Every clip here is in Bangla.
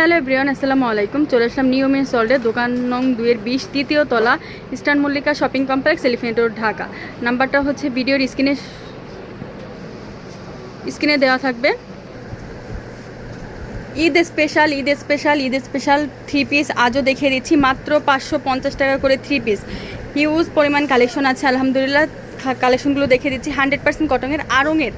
হ্যালো এভরিওয়ান, আসসালামু আলাইকুম। চলে আসলাম নিয়মের সল্টে দোকান নং দুইয়ের বিশ তৃতীয় তলা, eastern Mallika shopping complex, elephant road, Dhaka. নাম্বারটা হচ্ছে ভিডিওর স্ক্রিনে স্ক্রিনে দেওয়া থাকবে। Eid special Eid special Eid special three piece আজও দেখিয়ে দিচ্ছি, মাত্র পাঁচশো পঞ্চাশ টাকা করে থ্রি পিস হিউজ পরিমাণ কালেকশন আছে, আলহামদুলিল্লাহ। কালেকশনগুলো দেখে দিচ্ছি। হান্ড্রেড পার্সেন্ট কটনের আরঙের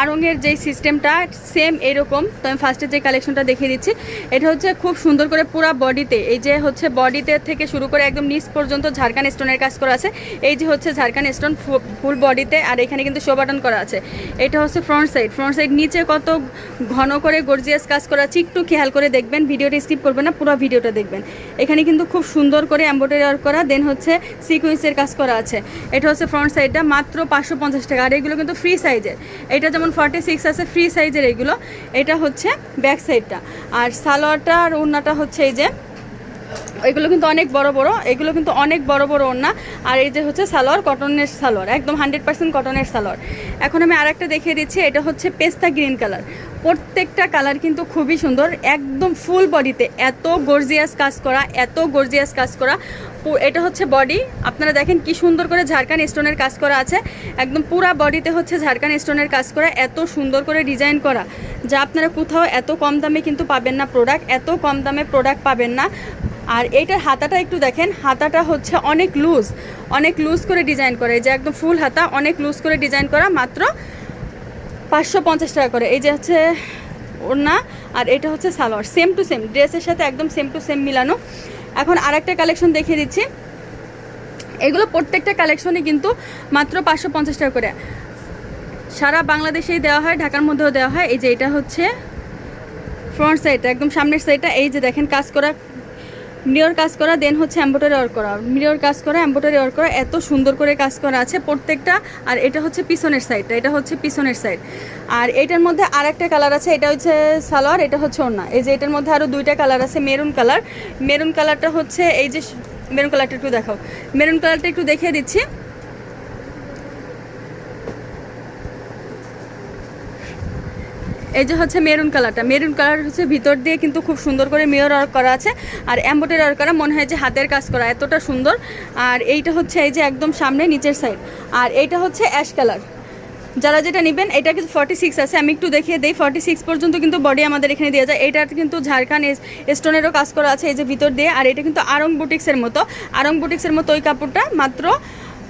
আড়ঙের যেই সিস্টেমটা সেম এরকম। তো আমি ফার্স্টে যে কালেকশনটা দেখিয়ে দিচ্ছি, এটা হচ্ছে খুব সুন্দর করে পুরা বডিতে এই যে হচ্ছে বডিতে থেকে শুরু করে একদম নিচ পর্যন্ত ঝাড়খান স্টোনের কাজ করা আছে। এই যে হচ্ছে ঝাড়খান স্টোন ফুল বডিতে আর এখানে কিন্তু শো বাটন করা আছে। এটা হচ্ছে ফ্রন্ট সাইড ফ্রন্ট সাইড নিচে কত ঘন করে গর্জিয়াস কাজ করা আছে, একটু খেয়াল করে দেখবেন। ভিডিওটা স্কিপ করবেন না, পুরো ভিডিওটা দেখবেন। এখানে কিন্তু খুব সুন্দর করে এম্ব্রয়ডারি ওয়ার্ক করা দেন হচ্ছে সিকুয়েন্সের কাজ করা আছে। এটা হচ্ছে ফ্রন্ট সাইডটা মাত্র পাঁচশো পঞ্চাশ টাকা। আর এগুলো কিন্তু ফ্রি সাইজের এটা যেমন ফর্টি সিক্স আছে ফ্রি সাইজের এগুলো। এটা হচ্ছে ব্যাক সাইডটা আর সালোয়ারটা আর ওড়নাটা হচ্ছে এই যে, এগুলো কিন্তু অনেক বড় বড়, এগুলো কিন্তু অনেক বড় বড় ওড়না। আর এই যে হচ্ছে সালোয়ার কটনের সালোয়ার, একদম হান্ড্রেড পার্সেন্ট কটনের সালোয়ার। এখন আমি আরেকটা দেখিয়ে দিচ্ছি, এটা হচ্ছে পেস্তা গ্রিন কালার প্রত্যেকটা কালার কিন্তু খুবই সুন্দর, একদম ফুল বডিতে এত গর্জিয়াস কাজ করা, এত গর্জিয়াস কাজ করা। এটা হচ্ছে বডি আপনারা দেখেন কি সুন্দর করে ঝাড়খান স্টোনের কাজ করা আছে। একদম পুরা বডিতে হচ্ছে ঝাড়খান স্টোনের কাজ করা, এত সুন্দর করে ডিজাইন করা, যা আপনারা কোথাও এত কম দামে কিন্তু পাবেন না প্রোডাক্ট এত কম দামে প্রোডাক্ট পাবেন না। আর এইটার হাতাটা একটু দেখেন, হাতাটা হচ্ছে অনেক লুজ অনেক লুজ করে ডিজাইন করে, এই যে একদম ফুল হাতা, অনেক লুজ করে ডিজাইন করা, মাত্র পাঁচশো পঞ্চাশ টাকা করে। এই যে হচ্ছে ওড়না, আর এটা হচ্ছে সালোয়ার সেম টু সেম ড্রেসের সাথে একদম সেম টু সেম মিলানো। এখন আরেকটা কালেকশন দেখিয়ে দিচ্ছি। এগুলো প্রত্যেকটা কালেকশনই কিন্তু মাত্র পাঁচশো পঞ্চাশ টাকা করে। সারা বাংলাদেশেই দেওয়া হয়, ঢাকার মধ্যেও দেওয়া হয়। এই যে এটা হচ্ছে ফ্রন্ট সাইডটা একদম সামনের সাইডটা এই যে দেখেন, কাজ করা মিরর কাজ করা দেন হচ্ছে অ্যাম্বোটারি ওয়ার্ক করা। মিরর কাজ করা অ্যাম্বোটারি ওয়ার্ক করা, এত সুন্দর করে কাজ করা আছে প্রত্যেকটা। আর এটা হচ্ছে পিছনের সাইডটা এটা হচ্ছে পিছনের সাইড আর এটার মধ্যে আর একটা কালার আছে, এটা হচ্ছে সালোয়ার, এটা হচ্ছে ওনা এই যে এটার মধ্যে আরও দুইটা কালার আছে মেরুন কালার মেরুন কালারটা হচ্ছে, এই যে মেরুন কালারটা একটু দেখাও। মেরুন কালারটা একটু দেখিয়ে দিচ্ছি। এই যে হচ্ছে মেরুন কালারটা। মেরুন কালার হচ্ছে ভিতর দিয়ে কিন্তু খুব সুন্দর করে মেয়র ওয়ার্ক করা আছে। আর এম্বোটারি ওয়ার্ক করা, মনে হয় যে হাতের কাজ করা, এতটা সুন্দর। আর এইটা হচ্ছে এই যে একদম সামনে নিচের সাইড আর এইটা হচ্ছে অ্যাশ কালার যারা যেটা নেবেন, এটা কিন্তু ফর্টি সিক্স আছে। আমি একটু দেখিয়ে দিই ফর্টি সিক্স পর্যন্ত কিন্তু বডি আমাদের এখানে দেওয়া যায়। এইটার কিন্তু ঝাড়খান স্টোনেরও কাজ করা আছে এই যে ভিতর দিয়ে। আর এটা কিন্তু আরং বুটিক্সের মতো। আরং বুটিক্সের মতো ওই কাপড়টা মাত্র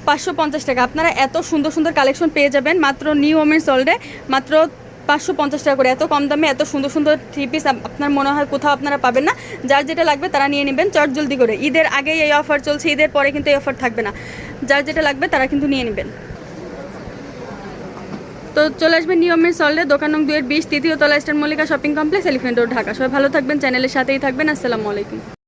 পাঁচশো পঞ্চাশ টাকা। আপনারা এত সুন্দর সুন্দর কালেকশন পেয়ে যাবেন। মাত্র নিউ ওমেন্স ওল্ডে মাত্র পাঁচশো পঞ্চাশ টাকা করে। এত কম দামে এত সুন্দর সুন্দর থ্রি পিস আপনার মনে হয় কোথাও আপনারা পাবেন না। যার যেটা লাগবে তারা নিয়ে নেবেন চট জলদি করে। ঈদের আগেই এই অফার চলছে, ঈদের পরে কিন্তু এই অফার থাকবে না। যার যেটা লাগবে তারা কিন্তু নিয়ে নেবেন। তো চলে আসবেন নিয়মের সল্টে দোকান নং দুয়ের বিশ, তৃতীয় তলা star Mallika shopping complex elephant road, Dhaka. সবাই ভালো থাকবেন, চ্যানেলের সাথেই থাকবেন। আসসালামু আলাইকুম।